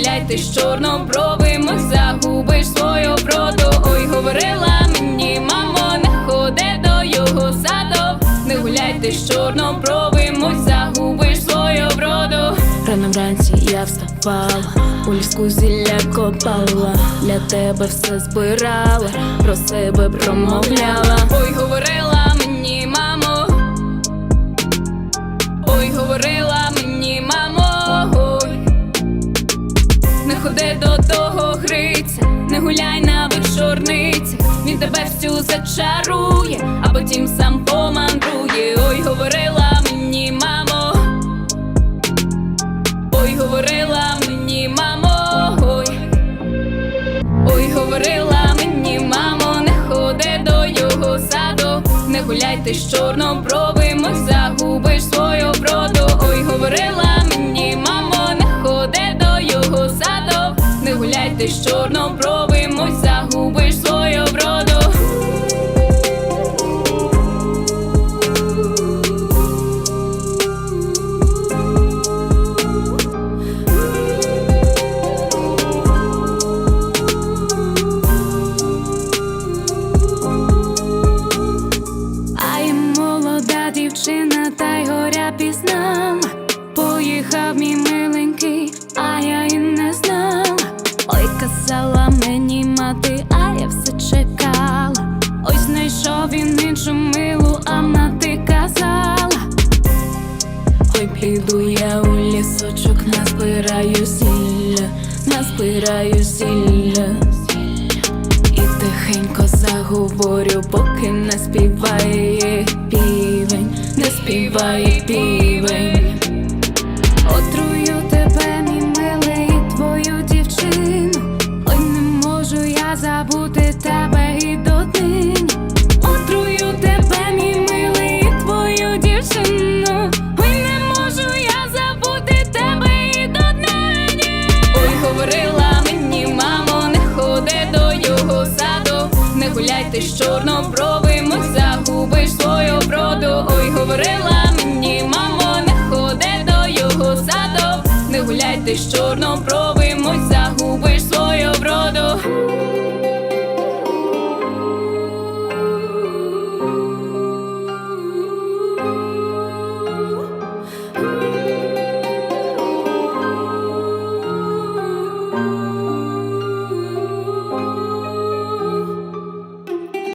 гуляйте з чорнобровим, загубиш свою вроду. Ой, говорила мені, мамо, не ходи до його саду, не гуляйте з чорнобровим, ой, загубиш свою вроду. Рано вранці я вставала, у ліску зілля копала, для тебе все збирала, про себе промовляла. Гуляй на вечорниці. Він тебе всю зачарує, а потім сам помандрує. Ой, говорила мені, мамо. Ой, говорила мені, мамо. Ой. Ой, говорила мені, мамо, не ходи до його саду, не гуляйте з чорнобровим, ой, загубиш свою вроду. Ой, говорила мені, мамо, не ходи до його саду, не гуляйте з чорнобровим, казала мені мати, а я все чекала. Ой, знайшов він іншу милу, а мати казала. Ой, піду я у лісочок, назбираю сілля, назбираю сілля. І тихенько заговорю, поки не співає півень, не співає півень. Забути тебе і доднині. Отрую тебе, мій милий, твою дівчину. Ой, не можу я забути тебе і доднині. Ой, говорила мені, мамо, не ходи до його саду, не гуляйте з чорнобровим, загубиш свою вроду. Ой, говорила мені, мамо, не ходи до його саду, не гуляйте з чорнобровим.